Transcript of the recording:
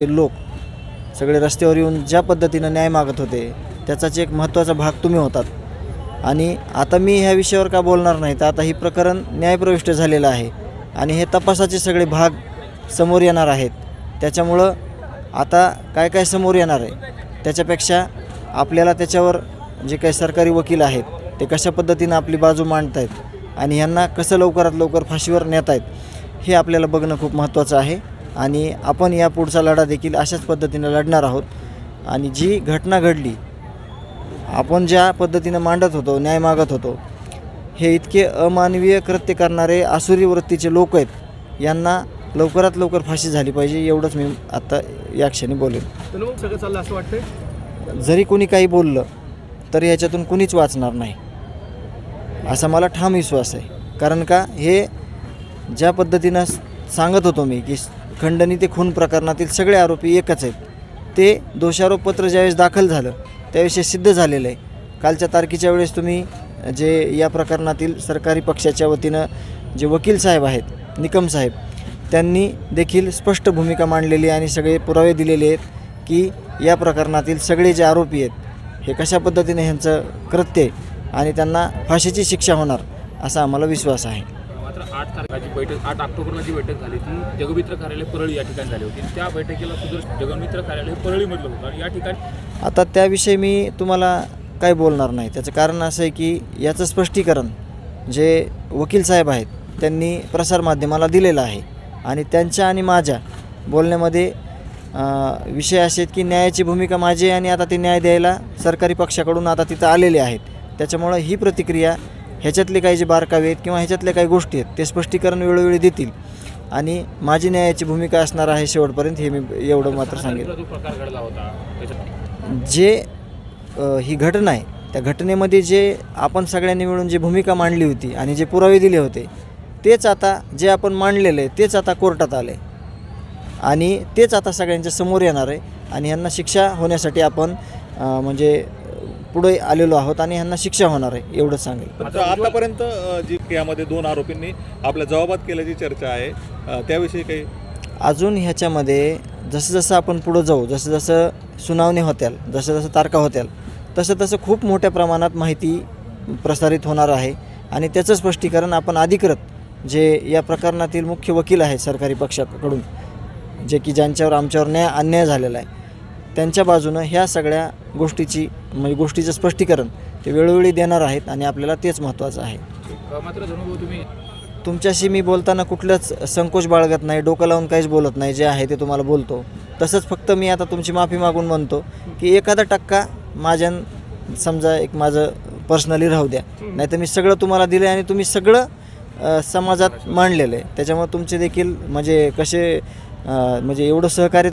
लोक सगळे रस्त्यावर येऊन ज्या पद्धतीनं न्याय मागत होते त्याचाच एक महत्त्वाचा भाग तुम्ही होतात. आणि आता मी ह्या विषयावर का बोलणार नाही तर आता ही प्रकरण न्यायप्रविष्ट झालेलं आहे. आणि हे तपासाचे सगळे भाग समोर येणार आहेत. त्याच्यामुळं आता काय काय समोर येणार आहे त्याच्यापेक्षा आपल्याला त्याच्यावर जे काही सरकारी वकील आहेत ते कशा पद्धतीनं आपली बाजू मांडत आहेत आणि ह्यांना कसं लवकरात लवकर फाशीवर नेत आहेत हे आपल्याला बघणं खूप महत्त्वाचं आहे. आणि आपण या पुढचा लढा देखील अशाच पद्धतीनं लढणार आहोत. आणि जी घटना घडली आपण ज्या पद्धतीनं मांडत होतो न्याय मागत होतो हे इतके अमानवीय कृत्य करणारे आसुरी वृत्तीचे लोक आहेत यांना लवकरात लवकर फाशी झाली पाहिजे एवढंच मी आत्ता या क्षणी बोलेन. सगळं चाललं असं वाटतंय? जरी कोणी काही बोललं तर याच्यातून कुणीच वाचणार नाही. असा मला ठाम विश्वास आहे. कारण का हे ज्या पद्धतीनं सांगत होतो मी की खंडणी ते खून प्रकरणातील सगळे आरोपी एकच आहेत. ते दोषारोपपत्र ज्यावेळेस दाखल झालं त्याविषयी सिद्ध झालेलं आहे. कालच्या तारखेच्या वेळेस तुम्ही जे या प्रकरणातील सरकारी पक्षाच्या वतीनं जे वकील साहेब आहेत निकम साहेब त्यांनी देखील स्पष्ट भूमिका मांडलेली आणि सगळे पुरावे दिलेले आहेत की या प्रकरणातील सगळे जे आरोपी आहेत हे कशा पद्धतीने ह्यांचं कृत्य आहे आणि त्यांना फाशीची शिक्षा होणार असा आम्हाला विश्वास आहे. आठ तारखेची बैठक आठ ऑक्टोबरला जी बैठक झाली ती जगमित्र कार्यालय परळी या ठिकाणी झाली होती. त्या बैठकीला सुद्धा जगमित्र कार्यालय परळीमधलं होतं. आणि या ठिकाणी आता त्याविषयी मी तुम्हाला काय बोलणार नाही. त्याचं कारण असं आहे की याचं स्पष्टीकरण जे वकील साहेब आहेत त्यांनी प्रसारमाध्यमाला दिलेलं आहे. आणि त्यांच्या आणि माझ्या बोलण्यामध्ये विषय असे आहेत की न्यायाची भूमिका माझी आहे आणि आता ते न्याय द्यायला सरकारी पक्षाकडून आता तिथं आलेले आहेत. त्याच्यामुळं ही प्रतिक्रिया ह्याच्यातले काही जे बारकावे आहेत किंवा ह्याच्यातल्या काही गोष्टी आहेत ते स्पष्टीकरण वेळोवेळी देतील. आणि माझी न्यायाची भूमिका असणार आहे शेवटपर्यंत हे मी एवढं मात्र सांगेन. जो ही घटना आहे त्या घटनेमध्ये जे आपण सगळ्यांनी मिळून जी भूमिका मांडली होती आणि जे पुरावे दिले होते तेच आता जे आपण मांडलेलं आहे तेच आता कोर्टात आले. आणि तेच आता सगळ्यांच्या समोर येणार आहे आणि ह्यांना शिक्षा होण्यासाठी आपण म्हणजे पुढे आलेलो आहोत आणि ह्यांना शिक्षा होणार आहे एवढंच सांगेल. आतापर्यंत अ, जी यामध्ये दोन आरोपींनी आपल्या जबाबात केल्याची चर्चा आहे अ, त्याविषयी काही अजून ह्याच्यामध्ये जसं जसं आपण पुढं जाऊ जसं जसं सुनावणी होत्याल जसं जसं तारखा होत्याल तसं तसं खूप मोठ्या प्रमाणात माहिती प्रसारित होणार आहे. आणि त्याचं स्पष्टीकरण आपण अधिकृत जे या प्रकरणातील मुख्य वकील आहेत सरकारी पक्षाकडून जे की ज्यांच्यावर आमच्यावर न्याय अन्याय झालेला आहे त्यांच्या बाजूनं ह्या सगळ्या गोष्टीची म्हणजे गोष्टीचं स्पष्टीकरण ते वेळोवेळी देणार आहेत आणि आपल्याला तेच महत्त्वाचं आहे. मात्र तुम्ही? तुमच्याशी मी बोलताना कुठलंच संकोच बाळगत नाही डोकं लावून काहीच बोलत नाही जे आहे ते तुम्हाला बोलतो. तसंच फक्त मी आता तुमची माफी मागून म्हणतो की एखादा टक्का माझ्या समजा एक माझं पर्सनली राहू द्या. नाही तर मी सगळं तुम्हाला दिलं आणि तुम्ही सगळं समाजात मांडलेलं आहे. त्याच्यामुळे तुमचे देखील म्हणजे कसे म्हणजे एवढं सहकार्य